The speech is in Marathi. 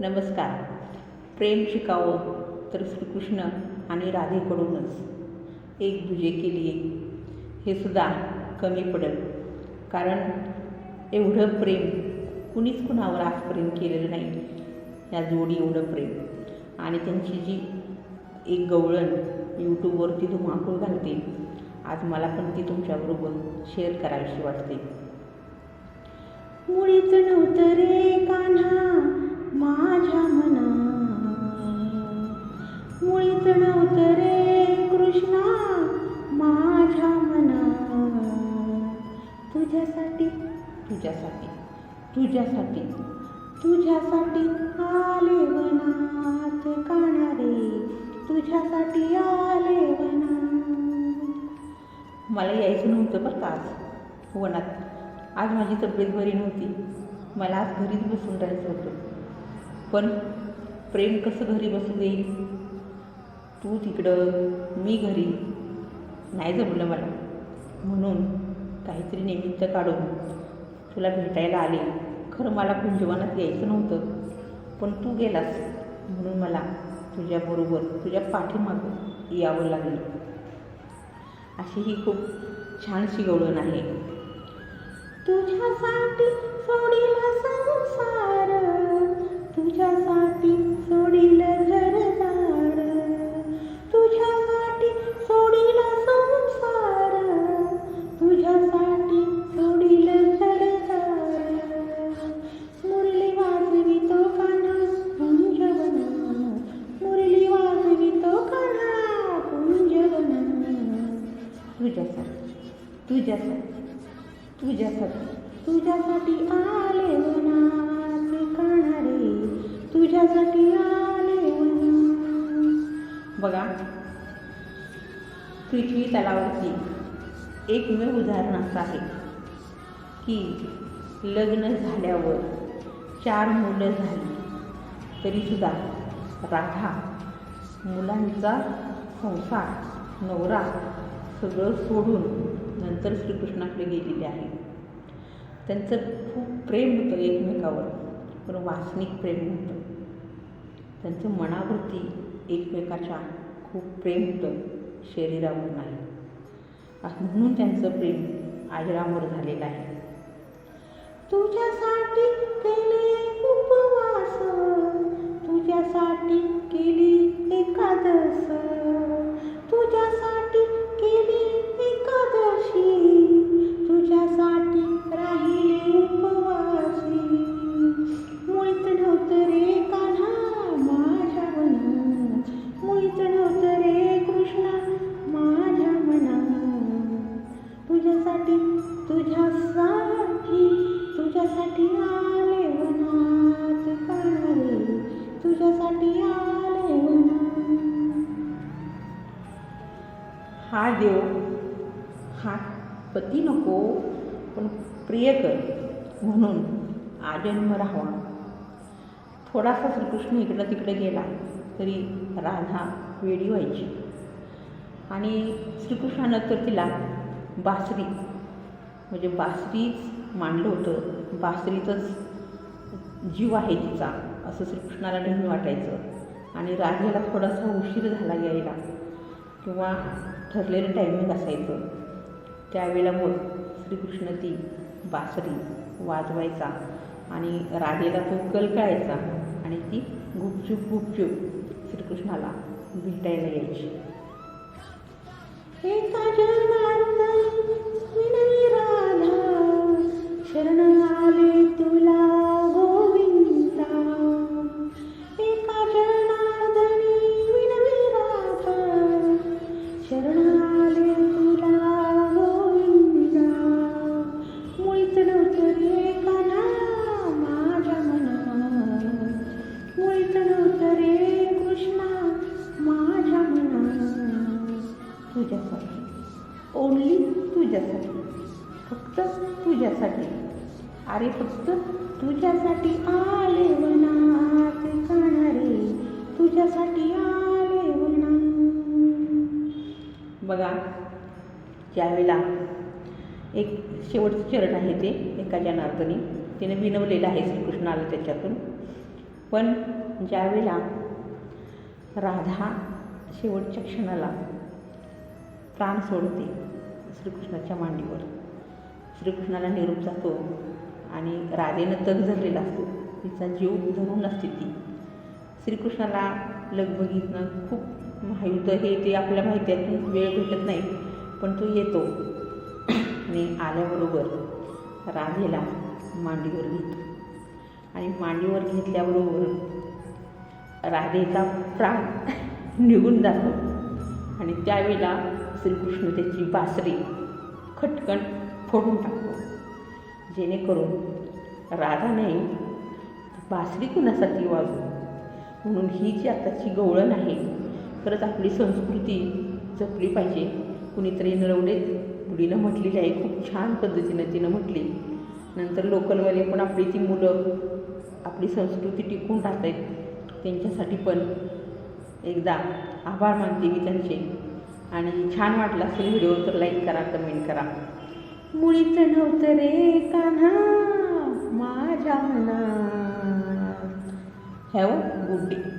नमस्कार. प्रेम शिकावं तर श्रीकृष्ण आणि राधेकडूनच. एक दुजे केली हे सुद्धा कमी पडेल. कारण एवढं प्रेम कुणीच कुणावर आजपर्यंत केलेलं नाही. या जोडी एवढं प्रेम. आणि त्यांची जी एक गवळण यूट्यूबवरती धुमाकूळ घालते आज मला पण ती तुमच्याबरोबर शेअर करावीशी वाटते. मुळीच नव्हतं रे कान्हा. माझ्या मना मुळीच नव्हतं रे कृष्णा. माझ्या मना तुझ्यासाठी तुझ्यासाठी तुझ्यासाठी तुझ्यासाठी आले वनात काणारे. तुझ्यासाठी आले वनात. मला यायचं नव्हतं बरं का आज वनात. आज माझी तब्येत बरी नव्हती. मला आज घरीच बसून राहायचं होतं. पण प्रेम कसं घरी बसू देईल? तू तिकडं मी घरी. नाही जमलं मला. म्हणून काहीतरी निमित्त काढून तुला भेटायला आले. खरं मला कुंजवानात यायचं नव्हतं. पण तू गेलास म्हणून मला तुझ्याबरोबर तुझ्या पाठीमागं यावं लागलं. अशी ही खूप छान गवळण आहे. तुझ्यासाठी सोडीला संसार. तुझ्यासाठी सोडील घरदार. तुझ्यासाठी सोडील संसार. तुझ्यासाठी सोडील घरदार. मुरली वाजवी तो काना पुंजवना मुरली वाजवी तो काना पुंजवना तुझ्यासाठी तुझ्यासाठी तुझ्यासाठी तुझ्यासाठी आले पृथ्वी तलावाची एकमेव उदाहरण असं आहे की लग्न झाल्यावर चार मुलं झाली तरीसुद्धा राधा मुलांचा संसार नवरा सगळं सोडून नंतर श्रीकृष्णाकडे गेलेले आहे. त्यांचं खूप प्रेम होतं एकमेकावर पण वासनिक प्रेम होतं. त्यांचं मनावरती एकमेकाच्या खूप प्रेम होतं. शरीरावर नाही. म्हणून त्यांचं प्रेम आजरामर झालेलं आहे. तुझ्यासाठी केले हा देव हा पती नको पण प्रियकर म्हणून आजन्म राहावा. थोडासा श्रीकृष्ण इकडं तिकडे गेला तरी राधा वेडी व्हायची. आणि श्रीकृष्णानं तर तिला बासरी म्हणजे बासरीच मांडलं होतं. बासरीतच जीव आहे तिचा असं श्रीकृष्णाला नेहमी वाटायचं. आणि राधेला थोडासा उशीर झाला यायला. किंवा ठरलेलं टायमिंग असायचं. त्यावेळेला मग श्रीकृष्ण ती बासरी वाजवायचा आणि राधेला तो कल कळायचा आणि ती गुपचूप गुपचूप श्रीकृष्णाला भेटायला यायची. शरण आले तुला गोविंदा. मुळीच नव्हतं रे कान्हा माझ्या मना मुळीच नव्हतं रे कृष्णा माझ्या मना तुझ्यासाठी. ओनली तुझ्यासाठी. फक्त तुझ्यासाठी. अरे फक्त तुझ्यासाठी बघा. ज्यावेळेला एक शेवटचं चरण आहे ते एका जनार्दनी. तिने विनवलेलं आहे श्रीकृष्णाला त्याच्यातून. पण ज्यावेळेला राधा शेवटच्या क्षणाला प्राण सोडते श्रीकृष्णाच्या मांडीवर श्रीकृष्णाला निरूप जातो आणि राधेनं तग धरलेला असतो. तिचा जीव धरून असते ती. श्रीकृष्णाला लगबगीतनं खूप महायुद्ध हे ते आपल्या माहित्यातून वेळ भेटत नाही पण तो येतो. आणि आल्याबरोबर राधेला मांडीवर घेतो. आणि मांडीवर घेतल्याबरोबर राधेचा प्राण निघून जातो. आणि त्यावेळेला श्रीकृष्ण त्याची बासरी खटकन फोडून टाकतो. जेणेकरून राधा नाही बासरी कुणासाठी वाजू म्हणून ही जी आताची गवळण आहे खरंच आपली संस्कृती जपली पाहिजे. कुणीतरी नरवडे मुलीनं म्हटलेली आहे खूप छान पद्धतीनं तिनं म्हटली. नंतर लोकलवाले पण आपली ती मुलं आपली संस्कृती टिकून राहत आहेत त्यांच्यासाठी पण एकदा आभार मानते मी त्यांचे. आणि छान वाटलं असेल व्हिडिओ तर लाईक करा कमेंट करा. मुळीच नव्हतं रे कान्हा माझ्या मना हॅव हो, गुड डे